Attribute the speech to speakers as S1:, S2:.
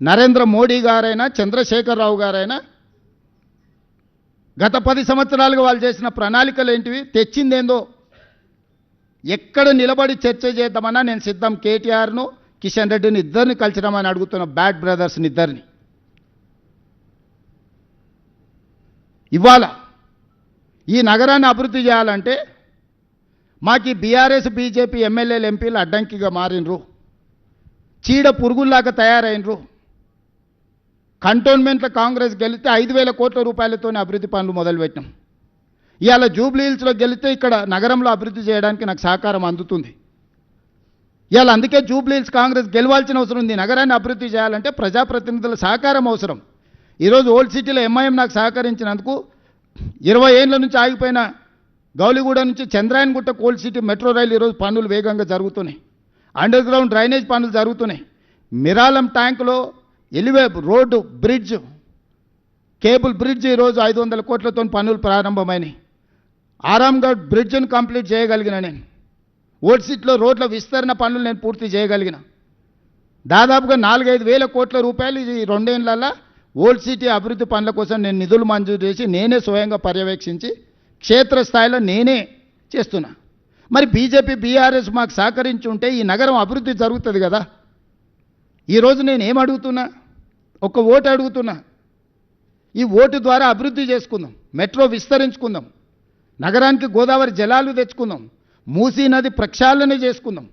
S1: నరేంద్ర మోడీ గారైనా చంద్రశేఖరరావు గారైనా గత పది సంవత్సరాలుగా వాళ్ళు చేసిన ప్రణాళికలు ఏంటివి? తెచ్చిందేందో? ఎక్కడ నిలబడి చర్చ చేద్దామన్నా నేను సిద్ధం కేటీఆర్ను కిషన్ రెడ్డిని ఇద్దరిని కలిసినామని అడుగుతున్న బ్యాడ్ బ్రదర్స్ని ఇద్దరిని. ఇవాళ ఈ నగరాన్ని అభివృద్ధి చేయాలంటే మాకు బీఆర్ఎస్ బీజేపీ ఎమ్మెల్యేలు ఎంపీలు అడ్డంకిగా మారినరు. చీడ పురుగుల్లాగా తయారైనరు. కంటోన్మెంట్లో కాంగ్రెస్ గెలిస్తే ఐదు వేల కోట్ల రూపాయలతోనే అభివృద్ధి పనులు మొదలుపెట్టినాం ఇవాళ జూబ్లీ హిల్స్లో గెలిస్తే ఇక్కడ నగరంలో అభివృద్ధి చేయడానికి నాకు సహకారం అందుతుంది. ఇవాళ అందుకే జూబ్లీ హిల్స్ కాంగ్రెస్ గెలవాల్సిన అవసరం ఉంది. నగరాన్ని అభివృద్ధి చేయాలంటే ప్రజాప్రతినిధుల సహకారం అవసరం. ఈరోజు ఓల్డ్ సిటీలో ఎంఐఎం నాకు సహకరించినందుకు ఇరవై ఏళ్ళ నుంచి ఆగిపోయిన గౌలిగూడ నుంచి చంద్రాయన్గుట్ట కోల్డ్ సిటీ మెట్రో రైలు ఈరోజు పనులు వేగంగా జరుగుతున్నాయి. అండర్ గ్రౌండ్ డ్రైనేజ్ పనులు జరుగుతున్నాయి. Miralam ట్యాంకులో elevated road bridge cable bridge ఈరోజు ఐదు వందల కోట్లతో పనులు ప్రారంభమైనాయి. ఆరాంగఢ్ బ్రిడ్జ్ను కంప్లీట్ చేయగలిగిన నేను. ఓల్డ్ సిటీలో రోడ్ల విస్తరణ పనులు నేను పూర్తి చేయగలిగిన. దాదాపుగా నాలుగైదు వేల కోట్ల రూపాయలు ఈ రెండేళ్ళలో ఓల్డ్ సిటీ అభివృద్ధి పనుల కోసం నేను నిధులు మంజూరు చేసి నేనే స్వయంగా పర్యవేక్షించి క్షేత్రస్థాయిలో నేనే చేస్తున్నా. మరి బీజేపీ బీఆర్ఎస్ మాకు సహకరించి ఉంటే ఈ నగరం అభివృద్ధి జరుగుతుంది కదా? ఈరోజు నేను ఏం ఒక ఓటు అడుగుతున్నా. ఈ ఓటు ద్వారా అభివృద్ధి చేసుకుందాం. మెట్రో విస్తరించుకుందాం. నగరానికి గోదావరి జలాలు తెచ్చుకుందాం. మూసీ నది ప్రక్షాళన చేసుకుందాం.